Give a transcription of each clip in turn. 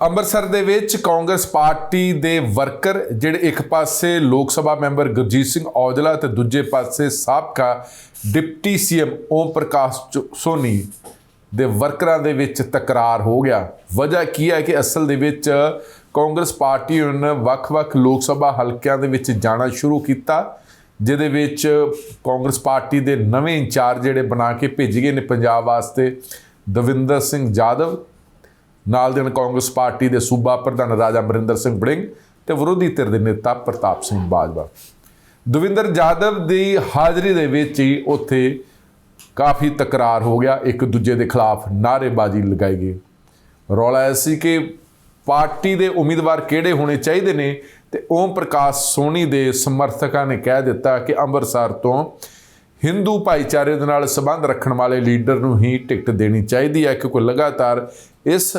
ਅੰਮ੍ਰਿਤਸਰ ਦੇ ਵਿੱਚ ਕਾਂਗਰਸ ਪਾਰਟੀ ਦੇ ਵਰਕਰ ਜਿਹੜੇ ਇੱਕ ਪਾਸੇ ਲੋਕ ਸਭਾ ਮੈਂਬਰ ਗੁਰਜੀਤ ਸਿੰਘ ਔਜਲਾ ਤੇ ਦੂਜੇ ਪਾਸੇ ਸਾਬਕਾ ਡਿਪਟੀ ਸੀਐਮ ਓਮ ਪ੍ਰਕਾਸ਼ ਚੋ- ਸੋਨੀ ਦੇ ਵਰਕਰਾਂ ਦੇ ਵਿੱਚ ਤਕਰਾਰ ਹੋ ਗਿਆ। ਵਜ੍ਹਾ ਕੀ ਹੈ ਕਿ ਅਸਲ ਦੇ ਵਿੱਚ ਕਾਂਗਰਸ ਪਾਰਟੀ ਨੇ ਵੱਖ-ਵੱਖ ਲੋਕ ਸਭਾ ਹਲਕਿਆਂ ਦੇ ਵਿੱਚ ਜਾਣਾ ਸ਼ੁਰੂ ਕੀਤਾ, ਜਿਹਦੇ ਵਿੱਚ ਕਾਂਗਰਸ ਪਾਰਟੀ ਦੇ ਨਵੇਂ ਇੰਚਾਰਜ ਜਿਹੜੇ ਬਣਾ ਕੇ ਭੇਜ ਗਏ ਨੇ ਪੰਜਾਬ ਵਾਸਤੇ, ਦਵਿੰਦਰ ਸਿੰਘ ਜਾਦਵ ਨਾਲ ਦੇ ਕਾਂਗਰਸ ਪਾਰਟੀ ਦੇ ਸੂਬਾ ਪ੍ਰਧਾਨ ਰਾਜਾ ਅਮਰਿੰਦਰ ਸਿੰਘ ਬੜਿੰਗ ਤੇ ਵਿਰੋਧੀ ਧਿਰ ਦੇ ਨੇਤਾ ਪ੍ਰਤਾਪ ਸਿੰਘ ਬਾਜਵਾ। ਦਵਿੰਦਰ ਜਾਦਵ ਦੀ ਹਾਜ਼ਰੀ ਦੇ ਵਿੱਚ ਹੀ ਉੱਥੇ ਕਾਫੀ ਤਕਰਾਰ ਹੋ ਗਿਆ। ਇੱਕ ਦੂਜੇ ਦੇ ਖਿਲਾਫ ਨਾਅਰੇਬਾਜ਼ੀ ਲਗਾਈ ਗਈ। ਰੌਲਾ ਇਹ ਸੀ ਕਿ ਪਾਰਟੀ ਦੇ ਉਮੀਦਵਾਰ ਕਿਹੜੇ ਹੋਣੇ ਚਾਹੀਦੇ ਨੇ ਤੇ ਓਮ ਪ੍ਰਕਾਸ਼ ਸੋਨੀ ਦੇ ਸਮਰਥਕਾਂ ਨੇ ਕਹਿ ਦਿੱਤਾ ਕਿ ਅੰਮ੍ਰਿਤਸਰ ਤੋਂ ਹਿੰਦੂ ਭਾਈਚਾਰੇ ਦੇ ਨਾਲ ਸੰਬੰਧ ਰੱਖਣ ਵਾਲੇ ਲੀਡਰ ਨੂੰ ਹੀ ਟਿਕਟ ਦੇਣੀ ਚਾਹੀਦੀ ਹੈ, ਕਿਉਂਕਿ ਲਗਾਤਾਰ ਇਸ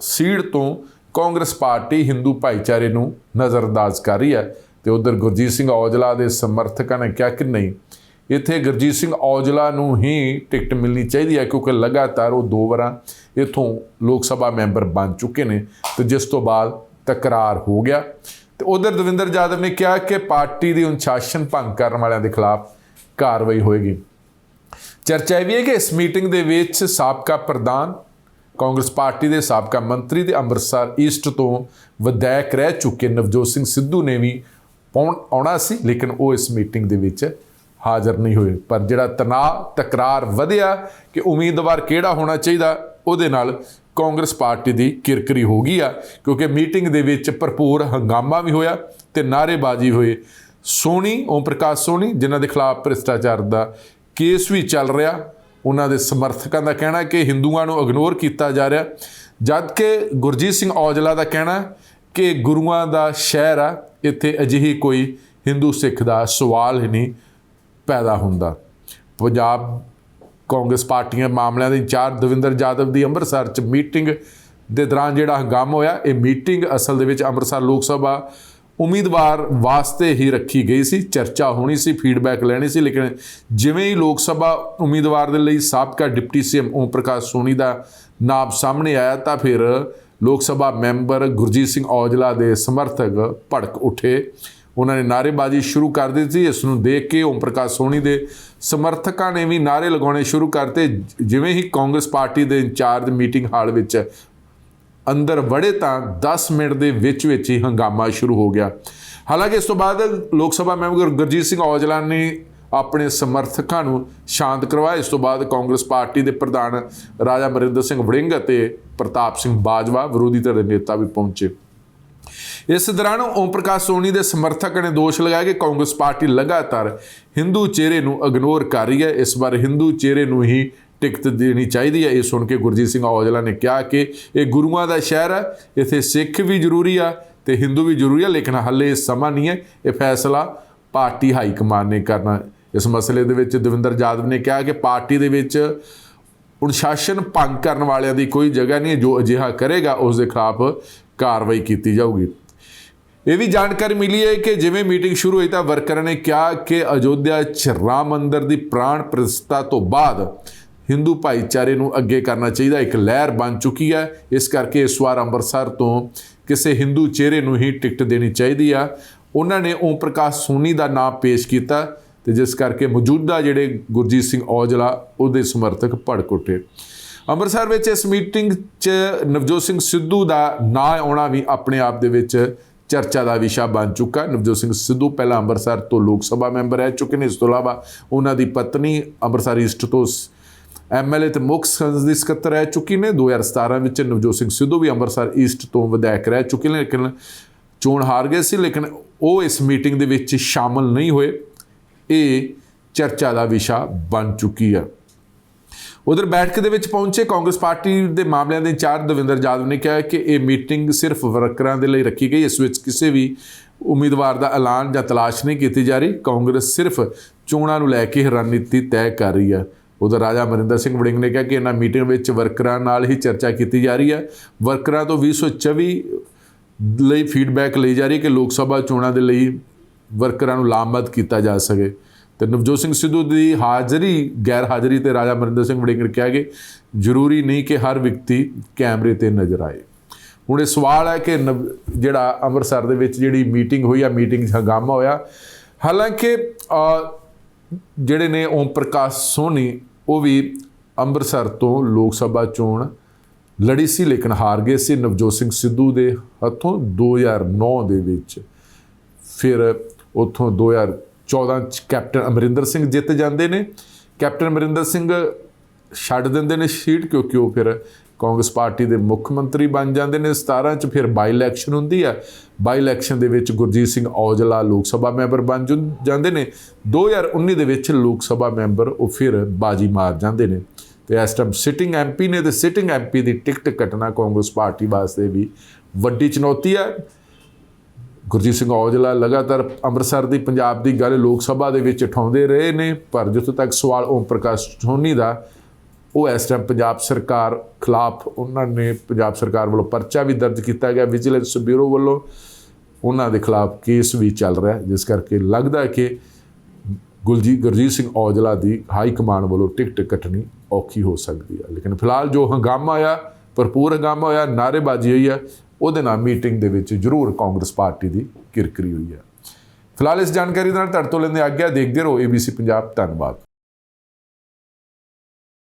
ਸੀਟ ਤੋਂ ਕਾਂਗਰਸ ਪਾਰਟੀ ਹਿੰਦੂ ਭਾਈਚਾਰੇ ਨੂੰ ਨਜ਼ਰਅੰਦਾਜ਼ ਕਰ ਰਹੀ ਹੈ ਤੇ ਉਧਰ ਗੁਰਜੀਤ ਸਿੰਘ ਔਜਲਾ ਦੇ ਸਮਰਥਕਾਂ ਨੇ ਕਿਹਾ ਕਿ ਨਹੀਂ, ਇੱਥੇ ਗੁਰਜੀਤ ਸਿੰਘ ਔਜਲਾ ਨੂੰ ਹੀ ਟਿਕਟ ਮਿਲਣੀ ਚਾਹੀਦੀ ਹੈ ਕਿਉਂਕਿ ਲਗਾਤਾਰ ਉਹ ਦੋ ਵਾਰਾਂ ਇਥੋਂ ਲੋਕ ਸਭਾ ਮੈਂਬਰ ਬਣ ਚੁੱਕੇ ਨੇ ਤੇ ਜਿਸ ਤੋਂ ਬਾਅਦ ਤਕਰਾਰ ਹੋ ਗਿਆ। ਤੇ ਉਧਰ ਦਵਿੰਦਰ ਜਾਦਵ ਨੇ ਕਿਹਾ ਕਿ ਪਾਰਟੀ ਦੀ ਅਨੁਸ਼ਾਸਨ ਭੰਗ ਕਰਨ ਵਾਲਿਆਂ ਦੇ ਖਿਲਾਫ ਕਾਰਵਾਈ ਹੋਏਗੀ। ਚਰਚਾ ਇਹ ਵੀ ਹੈ ਕਿ ਇਸ ਮੀਟਿੰਗ ਦੇ ਵਿੱਚ ਸਾਬਕਾ ਪ੍ਰਧਾਨ ਕਾਂਗਰਸ ਪਾਰਟੀ ਦੇ ਸਾਬਕਾ ਮੰਤਰੀ ਤੇ ਅੰਮ੍ਰਿਤਸਰ ਈਸਟ ਤੋਂ ਵਿਧਾਇਕ ਰਹਿ ਚੁੱਕੇ ਨਵਜੋਤ ਸਿੰਘ ਸਿੱਧੂ ਨੇ ਵੀ ਪਹੁੰ- ਆਉਣਾ ਸੀ, ਲੇਕਿਨ ਉਹ ਇਸ ਮੀਟਿੰਗ ਦੇ ਵਿੱਚ ਹਾਜ਼ਰ ਨਹੀਂ ਹੋਏ। ਪਰ ਜਿਹੜਾ ਤਣਾਅ, ਤਕਰਾਰ ਵਧਿਆ ਕਿ ਉਮੀਦਵਾਰ ਕਿਹੜਾ ਹੋਣਾ ਚਾਹੀਦਾ, ਉਹਦੇ ਨਾਲ ਕਾਂਗਰਸ ਪਾਰਟੀ ਦੀ ਕਿਰਕਰੀ ਹੋ ਗਈ ਆ, ਕਿਉਂਕਿ ਮੀਟਿੰਗ ਦੇ ਵਿੱਚ ਭਰਪੂਰ ਹੰਗਾਮਾ ਵੀ ਹੋਇਆ ਤੇ ਨਾਅਰੇਬਾਜ਼ੀ ਹੋਏ ਸੋਨੀ, ਓਮ ਪ੍ਰਕਾਸ਼ ਸੋਨੀ, ਜਿਨ੍ਹਾਂ ਦੇ ਖਿਲਾਫ ਭ੍ਰਿਸ਼ਟਾਚਾਰ ਦਾ ਕੇਸ ਵੀ ਚੱਲ ਰਿਹਾ ਉਹਨਾਂ ਦੇ ਸਮਰਥਕਾਂ ਦਾ ਕਹਿਣਾ ਕਿ ਹਿੰਦੂਆਂ ਨੂੰ ਇਗਨੋਰ ਕੀਤਾ ਜਾ ਰਿਹਾ। ਜਦ ਕਿ ਗੁਰਜੀਤ ਸਿੰਘ ਔਜਲਾ ਦਾ ਕਹਿਣਾ ਕਿ ਗੁਰੂਆਂ ਦਾ ਸ਼ਹਿਰ ਆ, ਇੱਥੇ ਅਜਿਹੀ ਕੋਈ ਹਿੰਦੂ ਸਿੱਖ ਦਾ ਸਵਾਲ ਹੀ ਨਹੀਂ ਪੈਦਾ ਹੁੰਦਾ। ਪੰਜਾਬ ਕਾਂਗਰਸ ਪਾਰਟੀਆਂ ਮਾਮਲਿਆਂ ਦੇ ਇੰਚਾਰਜ ਦਵਿੰਦਰ ਜਾਦਵ ਦੀ ਅੰਮ੍ਰਿਤਸਰ 'ਚ ਮੀਟਿੰਗ ਦੇ ਦੌਰਾਨ ਜਿਹੜਾ ਹੰਗਾਮਾ ਹੋਇਆ, ਇਹ ਮੀਟਿੰਗ ਅਸਲ ਦੇ ਵਿੱਚ ਅੰਮ੍ਰਿਤਸਰ ਲੋਕ ਸਭਾ ਉਮੀਦਵਾਰ ਵਾਸਤੇ ਹੀ ਰੱਖੀ ਗਈ ਸੀ, ਚਰਚਾ ਹੋਣੀ ਸੀ ਫੀਡਬੈਕ ਲੈਣੀ ਸੀ, ਲੇਕਿਨ ਜਿਵੇਂ ਹੀ ਲੋਕ ਸਭਾ ਉਮੀਦਵਾਰ ਦੇ ਲਈ ਸਾਬਕਾ ਡਿਪਟੀ ਸੀਐਮ ਓਮ ਪ੍ਰਕਾਸ਼ ਸੋਨੀ ਦਾ ਨਾਮ ਸਾਹਮਣੇ ਆਇਆ ਤਾਂ ਫਿਰ ਲੋਕ ਸਭਾ ਮੈਂਬਰ ਗੁਰਜੀਤ ਸਿੰਘ ਔਜਲਾ ਦੇ ਸਮਰਥਕ ਭੜਕ ਉੱਠੇ। ਉਹਨਾਂ ਨੇ ਨਾਅਰੇਬਾਜ਼ੀ ਸ਼ੁਰੂ ਕਰ ਦਿੱਤੀ। ਇਸ ਨੂੰ ਦੇਖ ਕੇ ਓਮ ਪ੍ਰਕਾਸ਼ ਸੋਨੀ ਦੇ ਸਮਰਥਕਾਂ ਨੇ ਵੀ ਨਾਅਰੇ ਲਗਾਉਣੇ ਸ਼ੁਰੂ ਕਰਤੇ। ਜਿਵੇਂ ਹੀ ਕਾਂਗਰਸ ਪਾਰਟੀ ਦੇ ਇੰਚਾਰਜ ਮੀਟਿੰਗ ਹਾਲ ਵਿੱਚ ਅੰਦਰ ਵੜੇ ਤਾਂ 10 ਮਿੰਟ ਦੇ ਵਿੱਚ ਵਿੱਚ ਹੀ ਹੰਗਾਮਾ ਸ਼ੁਰੂ ਹੋ ਗਿਆ। ਹਾਲਾਂਕਿ ਇਸ ਤੋਂ ਬਾਅਦ ਲੋਕ ਸਭਾ ਮੈਂਬਰ ਗੁਰਜੀਤ ਸਿੰਘ ਔਜਲਾ ਨੇ ਆਪਣੇ ਸਮਰਥਕਾਂ ਨੂੰ ਸ਼ਾਂਤ ਕਰਵਾਇਆ। ਇਸ ਤੋਂ ਬਾਅਦ ਕਾਂਗਰਸ ਪਾਰਟੀ ਦੇ ਪ੍ਰਧਾਨ ਰਾਜਾ ਅਮਰਿੰਦਰ ਸਿੰਘ ਵੜਿੰਗ ਅਤੇ ਪ੍ਰਤਾਪ ਸਿੰਘ ਬਾਜਵਾ ਵਿਰੋਧੀ ਧਿਰ ਦੇ ਨੇਤਾ ਵੀ ਪਹੁੰਚੇ। ਇਸ ਦੌਰਾਨ ਓਮ ਪ੍ਰਕਾਸ਼ ਸੋਨੀ ਦੇ ਸਮਰਥਕ ਨੇ ਦੋਸ਼ ਲਗਾਇਆ ਕਿ ਕਾਂਗਰਸ ਪਾਰਟੀ ਲਗਾਤਾਰ ਹਿੰਦੂ ਚਿਹਰੇ ਨੂੰ ਇਗਨੋਰ ਕਰ ਰਹੀ ਹੈ। ਇਸ ਵਾਰ ਹਿੰਦੂ ਚਿਹਰੇ ਨੂੰ ਹੀ ਟਿਕਟ ਦੇਣੀ ਚਾਹੀਦੀ ਹੈ। ਇਹ ਸੁਣ ਕੇ ਗੁਰਜੀਤ ਸਿੰਘ ਔਜਲਾ ਨੇ ਕਿਹਾ ਕਿ ਇਹ ਗੁਰੂਆਂ ਦਾ ਸ਼ਹਿਰ ਹੈ, ਇੱਥੇ ਸਿੱਖ ਵੀ ਜ਼ਰੂਰੀ ਆ ਤੇ ਹਿੰਦੂ ਵੀ ਜ਼ਰੂਰੀ ਆ, ਲੇਕਿਨ ਹੱਲੇ ਇਹ ਸਮਾਂ ਨਹੀਂ ਹੈ। ਇਹ ਫੈਸਲਾ ਪਾਰਟੀ ਹਾਈ ਕਮਾਨ ਨੇ ਕਰਨਾ ਇਸ ਮਸਲੇ ਦੇ ਵਿੱਚ ਦਵਿੰਦਰ ਜਾਦਵ ਨੇ ਕਿਹਾ ਕਿ ਪਾਰਟੀ ਦੇ ਵਿੱਚ ਅਨੁਸ਼ਾਸਨ ਭੰਗ ਕਰਨ ਵਾਲਿਆਂ ਦੀ ਕੋਈ ਜਗ੍ਹਾ ਨਹੀਂ ਜੋ ਅਜਿਹਾ ਕਰੇਗਾ, ਉਸ ਦੇ ਖਿਲਾਫ ਕਾਰਵਾਈ ਕੀਤੀ ਜਾਊਗੀ। ਇਹ ਵੀ ਜਾਣਕਾਰੀ ਮਿਲੀ ਹੈ ਕਿ ਜਿਵੇਂ ਮੀਟਿੰਗ ਸ਼ੁਰੂ ਹੋਈ ਤਾਂ ਵਰਕਰਾਂ ਨੇ ਕਿਹਾ ਕਿ ਅਯੋਧਿਆ 'ਚ ਰਾਮ ਮੰਦਿਰ ਦੀ ਪ੍ਰਾਣ ਪ੍ਰਤਿਸ਼ਠਾ ਤੋਂ ਬਾਅਦ ਹਿੰਦੂ ਭਾਈਚਾਰੇ ਨੂੰ ਅੱਗੇ ਕਰਨਾ ਚਾਹੀਦਾ, ਇੱਕ ਲਹਿਰ ਬਣ ਚੁੱਕੀ ਹੈ। ਇਸ ਕਰਕੇ ਇਸ ਵਾਰ ਅੰਮ੍ਰਿਤਸਰ ਤੋਂ ਕਿਸੇ ਹਿੰਦੂ ਚਿਹਰੇ ਨੂੰ ਹੀ ਟਿਕਟ ਦੇਣੀ ਚਾਹੀਦੀ ਆ। ਉਹਨਾਂ ਨੇ ਓਮ ਪ੍ਰਕਾਸ਼ ਸੋਨੀ ਦਾ ਨਾਮ ਪੇਸ਼ ਕੀਤਾ ਤੇ ਜਿਸ ਕਰਕੇ ਮੌਜੂਦਾ ਜਿਹੜੇ ਗੁਰਜੀਤ ਸਿੰਘ ਔਜਲਾ, ਉਹਦੇ ਸਮਰਥਕ ਭੜਕ ਉੱਠੇ। ਅੰਮ੍ਰਿਤਸਰ ਵਿੱਚ ਇਸ ਮੀਟਿੰਗ 'ਚ ਨਵਜੋਤ ਸਿੰਘ ਸਿੱਧੂ ਦਾ ਨਾਂ ਆਉਣਾ ਵੀ ਆਪਣੇ ਆਪ ਦੇ ਵਿੱਚ ਚਰਚਾ ਦਾ ਵਿਸ਼ਾ ਬਣ ਚੁੱਕਾ। ਨਵਜੋਤ ਸਿੰਘ ਸਿੱਧੂ ਪਹਿਲਾਂ ਅੰਮ੍ਰਿਤਸਰ ਤੋਂ ਲੋਕ ਸਭਾ ਮੈਂਬਰ ਰਹਿ ਚੁੱਕੇ ਨੇ। ਇਸ ਤੋਂ ਇਲਾਵਾ ਉਹਨਾਂ ਦੀ ਪਤਨੀ ਅੰਮ੍ਰਿਤਸਰ ਈਸਟ ਤੋਂ ਐਮਐਲਏ ਤੇ ਮੁੱਖ ਸੰਸਦੀ ਸਕੱਤਰ ਰਹਿ ਚੁੱਕੀ ਨੇ। 2017 ਵਿੱਚ ਨਵਜੋਤ ਸਿੰਘ ਸਿੱਧੂ ਵੀ ਅੰਮ੍ਰਿਤਸਰ ਈਸਟ ਤੋਂ ਵਿਧਾਇਕ ਰਹਿ ਚੁੱਕੇ ਨੇ, ਲੇਕਿਨ ਚੋਣ ਹਾਰ ਗਏ ਸੀ, ਲੇਕਿਨ ਉਹ ਇਸ ਮੀਟਿੰਗ ਦੇ ਵਿੱਚ ਸ਼ਾਮਲ ਨਹੀਂ ਹੋਏ। ਇਹ ਚਰਚਾ ਦਾ ਵਿਸ਼ਾ ਬਣ ਚੁੱਕੀ ਹੈ। ਉਧਰ ਬੈਠਕ ਦੇ ਵਿੱਚ ਪਹੁੰਚੇ ਕਾਂਗਰਸ ਪਾਰਟੀ ਦੇ ਮਾਮਲਿਆਂ ਦੇ ਇੰਚਾਰਜ ਦਵਿੰਦਰ ਜਾਦਵ ਨੇ ਕਿਹਾ ਕਿ ਇਹ ਮੀਟਿੰਗ ਸਿਰਫ ਵਰਕਰਾਂ ਦੇ ਲਈ ਰੱਖੀ ਗਈ, ਇਸ ਵਿੱਚ ਕਿਸੇ ਵੀ ਉਮੀਦਵਾਰ ਦਾ ਐਲਾਨ ਜਾਂ ਤਲਾਸ਼ ਨਹੀਂ ਕੀਤੀ ਜਾ ਰਹੀ। ਕਾਂਗਰਸ ਸਿਰਫ ਚੋਣਾਂ ਨੂੰ ਲੈ ਕੇ ਰਣਨੀਤੀ ਤੈਅ ਕਰ ਰਹੀ ਹੈ। ਉਧਰ ਰਾਜਾ ਅਮਰਿੰਦਰ ਸਿੰਘ ਵੜਿੰਗ ਨੇ ਕਿਹਾ ਕਿ ਇਹਨਾਂ ਮੀਟਿੰਗ ਵਿੱਚ ਵਰਕਰਾਂ ਨਾਲ ਹੀ ਚਰਚਾ ਕੀਤੀ ਜਾ ਰਹੀ ਹੈ। ਵਰਕਰਾਂ ਤੋਂ 2024 ਲਈ ਫੀਡਬੈਕ ਲਈ ਜਾ ਰਹੀ ਹੈ ਕਿ ਲੋਕ ਸਭਾ ਚੋਣਾਂ ਦੇ ਲਈ ਵਰਕਰਾਂ ਨੂੰ ਲਾਮਬੱਧ ਕੀਤਾ ਜਾ ਸਕੇ। ਤੇ ਨਵਜੋਤ ਸਿੰਘ ਸਿੱਧੂ ਦੀ ਹਾਜ਼ਰੀ ਗੈਰ ਹਾਜ਼ਰੀ ਤੇ ਰਾਜਾ ਅਮਰਿੰਦਰ ਸਿੰਘ ਵੜਿੰਗ ਨੇ ਕਿਹਾ ਕਿ ਜ਼ਰੂਰੀ ਨਹੀਂ ਕਿ ਹਰ ਵਿਅਕਤੀ ਕੈਮਰੇ ਤੇ ਨਜ਼ਰ ਆਏ। ਹੁਣ ਇਹ ਸਵਾਲ ਹੈ ਕਿ ਨਵ- ਜਿਹੜਾ ਅੰਮ੍ਰਿਤਸਰ ਦੇ ਵਿੱਚ ਜਿਹੜੀ ਮੀਟਿੰਗ ਹੋਈ ਆ, ਮੀਟਿੰਗ 'ਚ ਹੰਗਾਮਾ ਹੋਇਆ। ਹਾਲਾਂਕਿ ਜਿਹੜੇ ਨੇ ਓਮ ਪ੍ਰਕਾਸ਼ ਸੋਨੀ, ਉਹ ਵੀ ਅੰਮ੍ਰਿਤਸਰ ਤੋਂ ਲੋਕ ਸਭਾ ਚੋਣ ਲੜੀ ਸੀ, ਲੇਕਿਨ ਹਾਰ ਗਏ ਸੀ। ਨਵਜੋਤ ਸਿੰਘ ਸਿੱਧੂ ਦੇ ਹੱਥੋਂ 2009 ਦੇ ਵਿੱਚ ਫਿਰ ਉੱਥੋਂ 2014 ਚ ਕੈਪਟਨ ਅਮਰਿੰਦਰ ਸਿੰਘ ਜਿੱਤ ਜਾਂਦੇ ਨੇ। ਕੈਪਟਨ ਅਮਰਿੰਦਰ ਸਿੰਘ ਛੱਡ ਦਿੰਦੇ ਨੇ ਸੀਟ ਕਿਉਂਕਿ ਉਹ ਫਿਰ ਕਾਂਗਰਸ ਪਾਰਟੀ ਦੇ ਮੁੱਖ ਮੰਤਰੀ ਬਣ ਜਾਂਦੇ ਨੇ 17 ਚ ਫਿਰ ਬਾਈ ਇਲੈਕਸ਼ਨ ਹੁੰਦੀ ਆ ਬਾਈ ਇਲੈਕਸ਼ਨ ਦੇ ਵਿੱਚ ਗੁਰਜੀਤ ਸਿੰਘ ਔਜਲਾ ਲੋਕ ਸਭਾ ਮੈਂਬਰ ਬਣ ਜੁੰ- ਜਾਂਦੇ ਨੇ। 2019 ਦੇ ਵਿੱਚ ਲੋਕ ਸਭਾ ਮੈਂਬਰ ਉਹ ਫਿਰ ਬਾਜੀ ਮਾਰ ਜਾਂਦੇ ਨੇ। ਤੇ ਇਸ ਟਾਈਮ ਸਿਟਿੰਗ ਐਮਪੀ ਨੇ ਤੇ ਸਿਟਿੰਗ ਐਮਪੀ ਦੀ ਟਿਕਟ ਕੱਟਣਾ ਕਾਂਗਰਸ ਪਾਰਟੀ ਵਾਸਤੇ ਵੀ ਵੱਡੀ ਚੁਣੌਤੀ ਹੈ। ਗੁਰਜੀਤ ਸਿੰਘ ਔਜਲਾ ਲਗਾਤਾਰ ਅੰਮ੍ਰਿਤਸਰ ਦੀ ਪੰਜਾਬ ਦੀ ਗੱਲ ਲੋਕ ਸਭਾ ਦੇ ਵਿੱਚ ਉਠਾਉਂਦੇ ਰਹੇ ਨੇ। ਪਰ ਜਿੱਥੋਂ ਤੱਕ ਸਵਾਲ ਓਮ ਪ੍ਰਕਾਸ਼ ਸੋਨੀ ਦਾ ਉਹ ਇਸ ਟਾਈਮ ਪੰਜਾਬ ਸਰਕਾਰ ਖਿਲਾਫ ਉਹਨਾਂ ਨੇ ਪੰਜਾਬ ਸਰਕਾਰ ਵੱਲੋਂ ਪਰਚਾ ਵੀ ਦਰਜ ਕੀਤਾ ਗਿਆ। ਵਿਜੀਲੈਂਸ ਬਿਊਰੋ ਵੱਲੋਂ ਉਹਨਾਂ ਦੇ ਖਿਲਾਫ ਕੇਸ ਵੀ ਚੱਲ ਰਿਹਾ ਜਿਸ ਕਰਕੇ ਲੱਗਦਾ ਕਿ ਗੁਲਜੀ, ਗੁਰਜੀਤ ਸਿੰਘ ਔਜਲਾ ਦੀ ਹਾਈ ਕਮਾਂਡ ਵੱਲੋਂ ਟਿਕਟ ਕੱਟਣੀ ਔਖੀ ਹੋ ਸਕਦੀ ਹੈ। ਲੇਕਿਨ ਫਿਲਹਾਲ ਜੋ ਹੰਗਾਮਾ ਆਇਆ ਭਰਪੂਰ ਹੰਗਾਮਾ ਹੋਇਆ, ਨਾਅਰੇਬਾਜ਼ੀ ਹੋਈ ਹੈ, ਉਹਦੇ ਨਾਲ ਮੀਟਿੰਗ ਦੇ ਵਿੱਚ ਜ਼ਰੂਰ ਕਾਂਗਰਸ ਪਾਰਟੀ ਦੀ ਕਿਰਕਰੀ ਹੋਈ ਹੈ। ਫਿਲਹਾਲ ਇਸ ਜਾਣਕਾਰੀ ਨਾਲ ਤੁਹਾਡੇ ਤੋਂ ਲੈਂਦੇ ਆਗਿਆ, ਦੇਖਦੇ ਰਹੋ ABC ਪੰਜਾਬ। ਧੰਨਵਾਦ।